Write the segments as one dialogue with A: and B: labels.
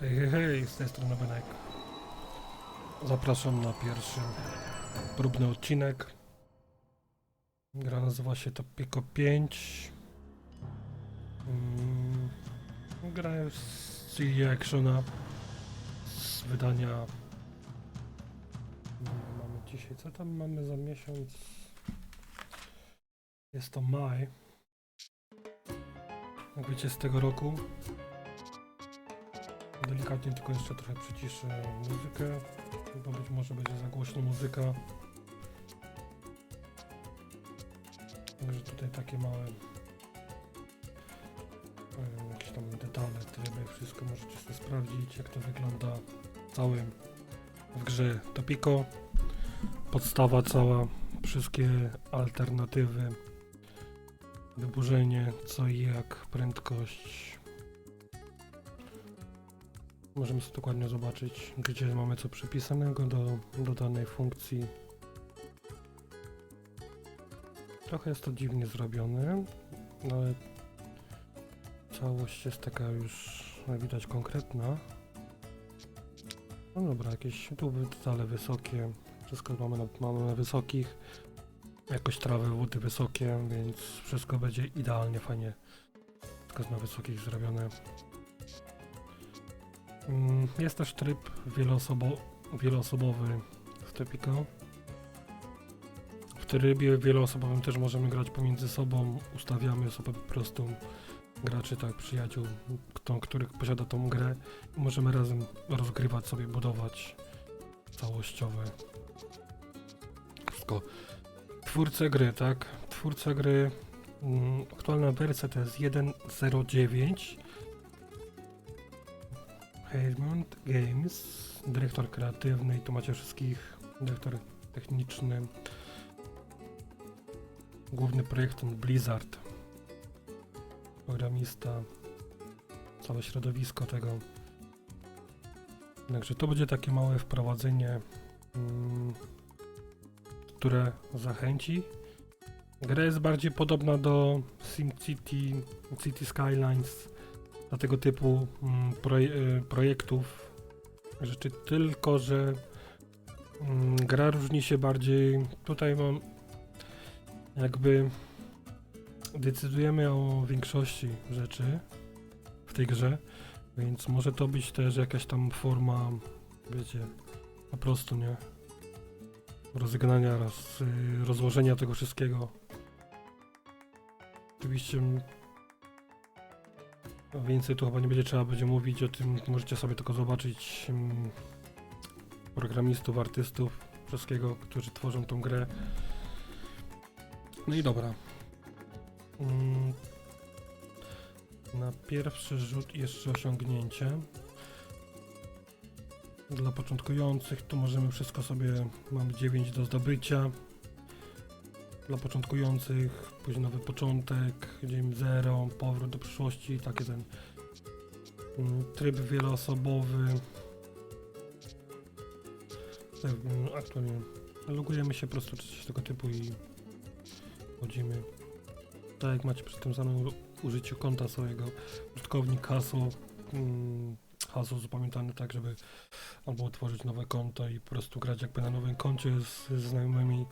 A: Hej, hej, hej, z tej strony Benek. Zapraszam na pierwszy próbny odcinek. Gra nazywa się Topico 5. Mm, gra z CD Actiona z wydania. Mm, Mamy dzisiaj, co tam mamy za miesiąc? Jest to maj. Jak wiecie, z tego roku. Delikatnie tylko jeszcze trochę przyciszę muzykę, bo być może będzie za głośno muzyka. Także tutaj takie małe jakieś tam detale, tryby, wszystko możecie sobie sprawdzić jak to wygląda całym w grze Topico. Podstawa cała, wszystkie alternatywy, wyburzenie, co i jak, prędkość, Możemy sobie dokładnie zobaczyć, gdzie mamy co przypisanego do, do danej funkcji. Trochę jest to dziwnie zrobione, no ale całość jest taka już, jak widać, konkretna. No dobra, jakieś tu detale wysokie, wszystko mamy na, mamy na wysokich. Jakoś trawy, wody wysokie, więc wszystko będzie idealnie, fajnie. Wszystko jest na wysokich zrobione. Mm, Jest też tryb wieloosobo wieloosobowy w Topico. W trybie wieloosobowym też możemy grać pomiędzy sobą. Ustawiamy sobie po prostu graczy, tak, przyjaciół, kto, który posiada tą grę. Możemy razem rozgrywać sobie, budować całościowe. Wszystko. Twórcę gry, tak? Twórca gry. Mm, aktualna wersja to jest 1.09. Haymont Games, dyrektor kreatywny i tu macie wszystkich, dyrektor techniczny, główny projektant Blizzard, programista, całe środowisko tego. Także to będzie takie małe wprowadzenie, mm, które zachęci. Gra jest bardziej podobna do SimCity, City Skylines, dla tego typu mm, proje y, projektów rzeczy, tylko że mm, gra różni się bardziej. Tutaj mam jakby decydujemy o większości rzeczy w tej grze, więc może to być też jakaś tam forma, wiecie, po prostu nie rozegnania, roz, y, rozłożenia tego wszystkiego. Oczywiście Więcej tu chyba nie będzie trzeba będzie mówić o tym, możecie sobie tylko zobaczyć mm, programistów, artystów, wszystkiego, którzy tworzą tą grę. No i dobra. Mm, Na pierwszy rzut jeszcze osiągnięcie. Dla początkujących tu możemy wszystko sobie, mamy 9 do zdobycia. Dla początkujących, później nowy początek, dzień zero, powrót do przyszłości, taki ten mm, tryb wieloosobowy. Tak, mm, aktualnie logujemy się po prostu czy coś tego typu i wchodzimy. Tak jak macie przy tym samym użyciu konta swojego, użytkownik hasło, mm, hasło zapamiętane tak, żeby albo otworzyć nowe konto i po prostu grać jakby na nowym koncie z znajomymi,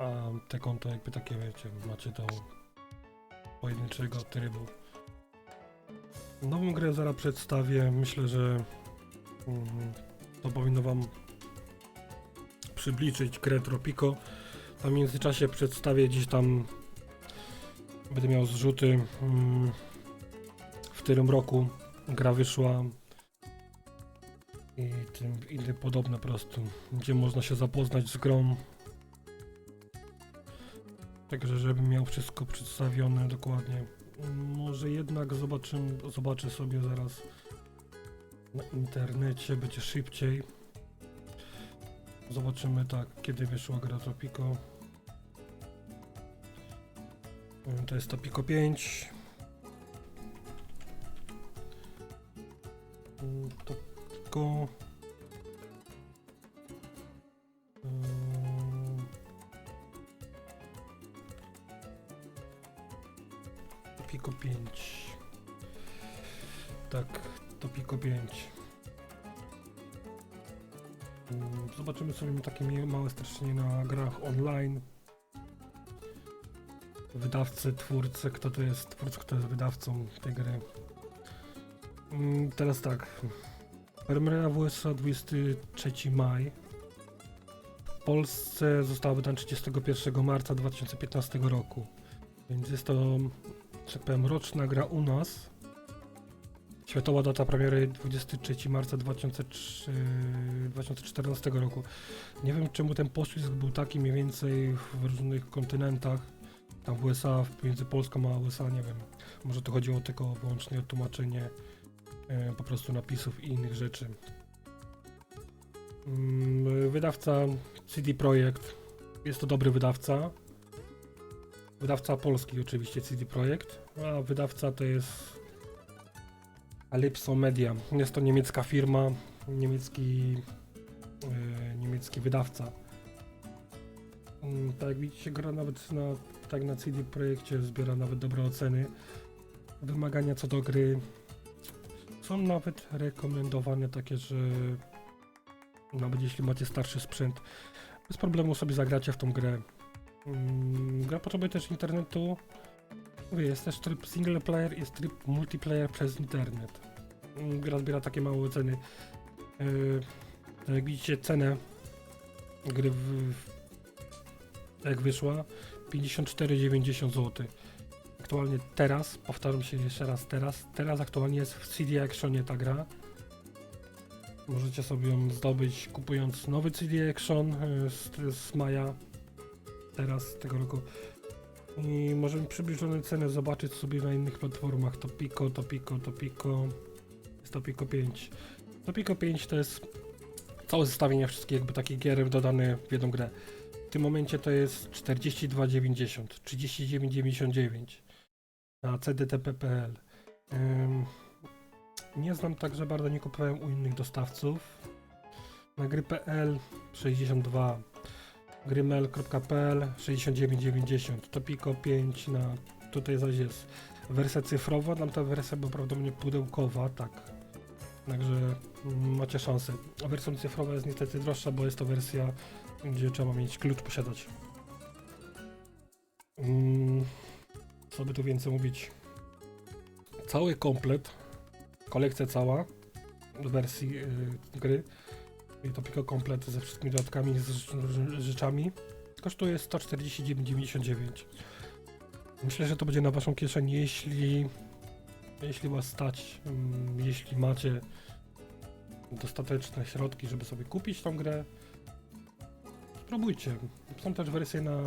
A: a te konto jakby takie wiecie, macie do pojedynczego trybu. Nową grę zaraz przedstawię, myślę, że mm, to powinno wam przybliżyć grę Tropico. W międzyczasie przedstawię gdzieś tam będę miał zrzuty mm, w którym roku gra wyszła i tym inne podobne po prostu, gdzie można się zapoznać z grą. Także żebym miał wszystko przedstawione dokładnie. Może jednak zobaczymy, zobaczę sobie zaraz na internecie, będzie szybciej. Zobaczymy tak, kiedy wyszła gra Topico. Mm, To jest Topico 5. Mm, Topico 5. Tak, Topico 5. Mm, Zobaczymy sobie takie małe streszczenie na grach online. Wydawcy, twórcy, kto to jest twórcą, kto jest wydawcą tej gry. Mm, Teraz tak. Premiera w USA 23 maj. W Polsce została wydana 31 marca 2015 roku. Więc jest to, że tak powiem, roczna gra u nas. Światowa data premiery 23 marca 2003, 2014 roku. Nie wiem czemu ten poślizg był taki mniej więcej w różnych kontynentach. Tam w USA, między Polską a USA, nie wiem. Może to chodziło tylko wyłącznie o tłumaczenie e, po prostu napisów i innych rzeczy. Mm, Wydawca CD Projekt. Jest to dobry wydawca. Wydawca polski oczywiście CD Projekt, a wydawca to jest Calypso Media. Jest to niemiecka firma, niemiecki, e, niemiecki wydawca. Mm, Tak jak widzicie, gra nawet na, tak na CD Projekcie zbiera nawet dobre oceny. Wymagania co do gry są nawet rekomendowane takie, że nawet jeśli macie starszy sprzęt, bez problemu sobie zagracie w tą grę. Mm, Gra potrzebuje też internetu. Jest też tryb single player, jest tryb multiplayer przez internet. Mm, Gra zbiera takie małe. Yy, tak jak widzicie, cenę gry w, jak wyszła 54,90 zł. Aktualnie teraz, powtarzam się jeszcze raz teraz, teraz aktualnie jest w CD Actionie ta gra. Możecie sobie ją zdobyć kupując nowy CD Action yy, z, z maja teraz tego roku. I możemy przybliżone ceny zobaczyć sobie na innych platformach. To Pico, to Pico, to Pico. Jest to Pico 5. To Pico 5 to jest całe zestawienie wszystkich jakby takich gier dodane w jedną grę. W tym momencie to jest 42,90, 39,99 na cdtp.pl. Ym, nie znam także bardzo, nie kupowałem u innych dostawców. Na gry.pl 62 grymel.pl 69,90 Topico 5 na tutaj zaś jest wersja cyfrowa, tam ta wersja była prawdopodobnie pudełkowa, tak. Także macie szansę. A wersja cyfrowa jest niestety droższa, bo jest to wersja, gdzie trzeba mieć klucz posiadać. Mm, co by tu więcej mówić? Cały komplet, kolekcja cała w wersji y, gry i to Pico komplet ze wszystkimi dodatkami, z rzeczami kosztuje 149,99. Myślę, że to będzie na waszą kieszeń, jeśli jeśli was stać, mm, jeśli macie dostateczne środki, żeby sobie kupić tą grę. Spróbujcie. Są też wersje na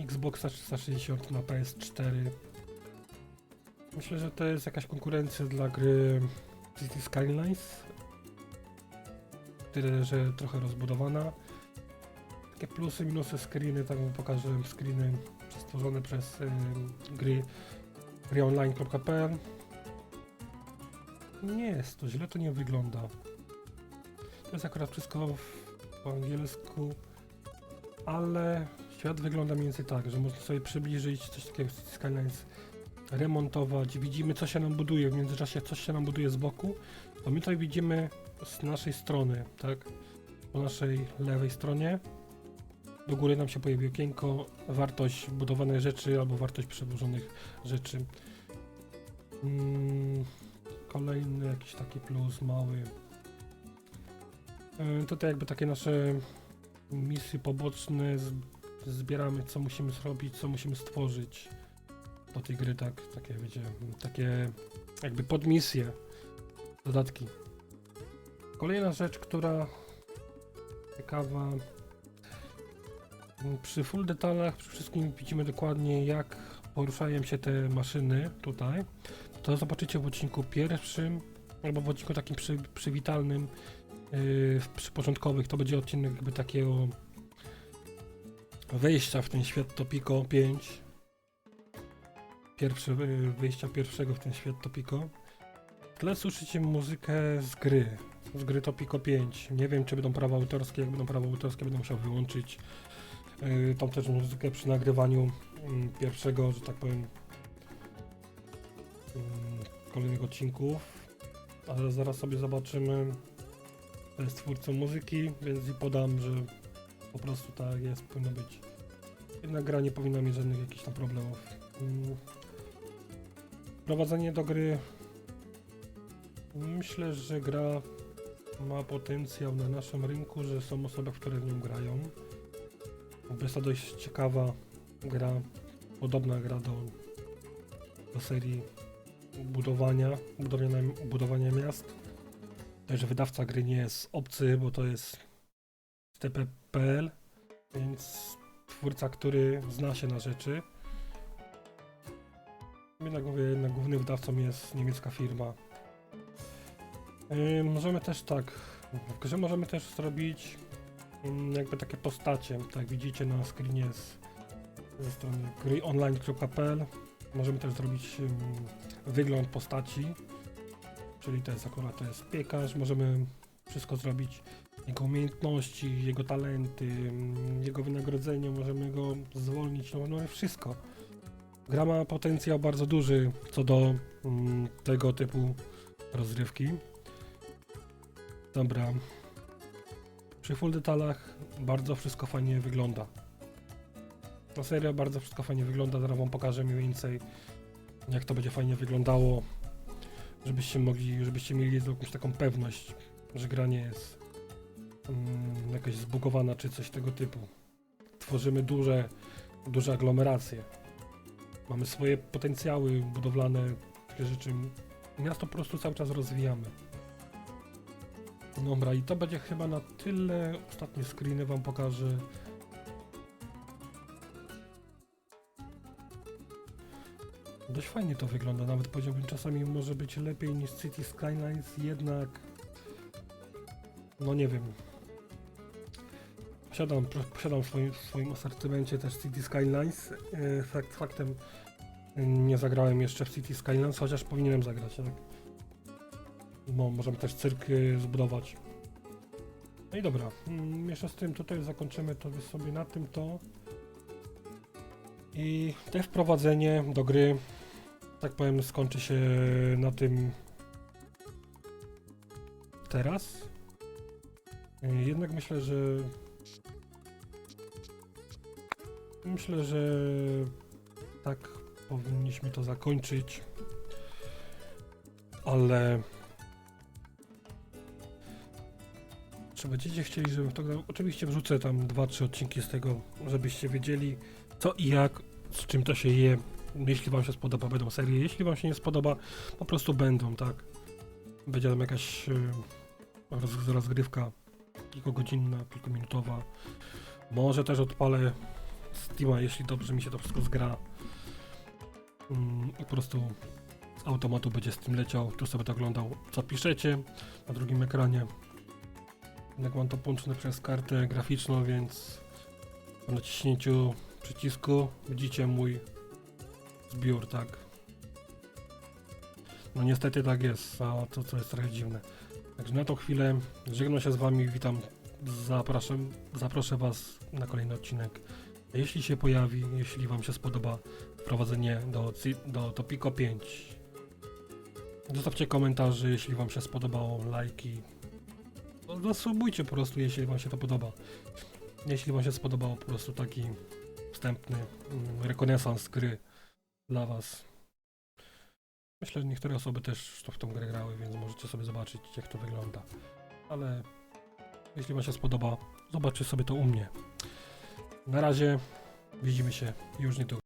A: Xboxa 360, na PS4. Myślę, że to jest jakaś konkurencja dla gry City Skylines, tyle, że trochę rozbudowana. Takie plusy, minusy, screeny, tak wam pokażę screeny stworzone przez y, gry gryonline.pl Nie jest to źle, to nie wygląda. To jest akurat wszystko w, po angielsku, ale świat wygląda mniej więcej tak, że można sobie przybliżyć coś takiego jak Skylines, remontować, widzimy co się nam buduje, w międzyczasie coś się nam buduje z boku, to my tutaj widzimy z naszej strony, tak? Po naszej lewej stronie do góry nam się pojawi okienko, wartość budowanych rzeczy albo wartość przełożonych rzeczy. Mm, kolejny jakiś taki plus mały. E, Tutaj jakby takie nasze misje poboczne, zbieramy co musimy zrobić, co musimy stworzyć do tej gry, tak? Takie wiecie, takie jakby podmisje, dodatki. Kolejna rzecz, która ciekawa. Przy full detalach, przy wszystkim widzimy dokładnie jak poruszają się te maszyny tutaj. To zobaczycie w odcinku pierwszym albo w odcinku takim przy, przywitalnym yy, przy początkowych. To będzie odcinek jakby takiego wejścia w ten świat Topico 5. Pierwsze yy, wyjścia pierwszego w ten świat Topico. W tle słyszycie muzykę z gry z gry Topico 5. Nie wiem, czy będą prawa autorskie. Jak będą prawa autorskie, będę musiał wyłączyć yy, tą też muzykę przy nagrywaniu yy, pierwszego, że tak powiem, yy, kolejnych odcinków. Ale zaraz sobie zobaczymy jest twórcą muzyki, więc i podam, że po prostu tak jest, powinno być. Jedna gra nie powinna mieć żadnych jakichś tam problemów. Mm. Prowadzenie do gry. Myślę, że gra ma potencjał na naszym rynku, że są osoby, które w nią grają. Jest to dość ciekawa gra, podobna gra do, do serii budowania, budowania, budowania miast. Też wydawca gry nie jest obcy, bo to jest TP.pl, więc twórca, który zna się na rzeczy. Jednak mówię, jednak głównym wydawcą jest niemiecka firma. Yy, możemy też tak, w możemy też zrobić mm, jakby takie postacie, tak jak widzicie na screenie z, ze strony gryonline.pl. Możemy też zrobić ym, wygląd postaci, czyli to jest akurat to jest piekarz, możemy wszystko zrobić, jego umiejętności, jego talenty, ym, jego wynagrodzenie, możemy go zwolnić, no, no wszystko. Gra ma potencjał bardzo duży co do mm, tego typu rozrywki. Dobra. Przy full detalach bardzo wszystko fajnie wygląda. Ta seria bardzo wszystko fajnie wygląda, zaraz wam pokażę mniej więcej jak to będzie fajnie wyglądało, żebyście mogli, żebyście mieli jakąś taką pewność, że gra nie jest mm, jakaś zbugowana czy coś tego typu. Tworzymy duże, duże aglomeracje. Mamy swoje potencjały budowlane, takie rzeczy. Miasto po prostu cały czas rozwijamy. Dobra, i to będzie chyba na tyle. Ostatnie screeny wam pokażę. Dość fajnie to wygląda, nawet powiedziałbym czasami może być lepiej niż City Skylines, jednak no nie wiem. Posiadam, posiadam w swoim, w swoim asortymencie też City Skylines. E, Fakt, faktem nie zagrałem jeszcze w City Skylines, chociaż powinienem zagrać, tak? No, możemy też cyrk y, zbudować. No i dobra, mm, jeszcze z tym tutaj zakończymy to sobie na tym to. I te wprowadzenie do gry, tak powiem, skończy się na tym teraz. Y, Jednak myślę, że myślę, że tak powinniśmy to zakończyć. Ale Czy będziecie chcieli, żebym to grał? Oczywiście wrzucę tam dwa, trzy odcinki z tego, żebyście wiedzieli co i jak, z czym to się je. Jeśli wam się spodoba, będą serie. Jeśli wam się nie spodoba, po prostu będą, tak? Będzie tam jakaś roz, rozgrywka kilkugodzinna, kilkuminutowa. Może też odpalę Steama, jeśli dobrze mi się to wszystko zgra. Mm, I po prostu z automatu będzie Steam leciał, tu sobie to oglądał, co piszecie na drugim ekranie. Jednak mam to połączone przez kartę graficzną, więc po naciśnięciu przycisku widzicie mój zbiór, tak? No niestety tak jest, a to co jest trochę dziwne. Także na tą chwilę żegnam się z wami, witam, zapraszam, zaproszę was na kolejny odcinek. Jeśli się pojawi, jeśli wam się spodoba wprowadzenie do, do Topico 5, zostawcie komentarze, jeśli wam się spodobało, lajki, no, zasubujcie po prostu, jeśli wam się to podoba. Jeśli wam się spodobał po prostu taki wstępny mm, rekonesans gry dla was. Myślę, że niektóre osoby też w tą grę grały, więc możecie sobie zobaczyć jak to wygląda. Ale jeśli wam się spodoba, zobaczcie sobie to u mnie. Na razie widzimy się już niedługo.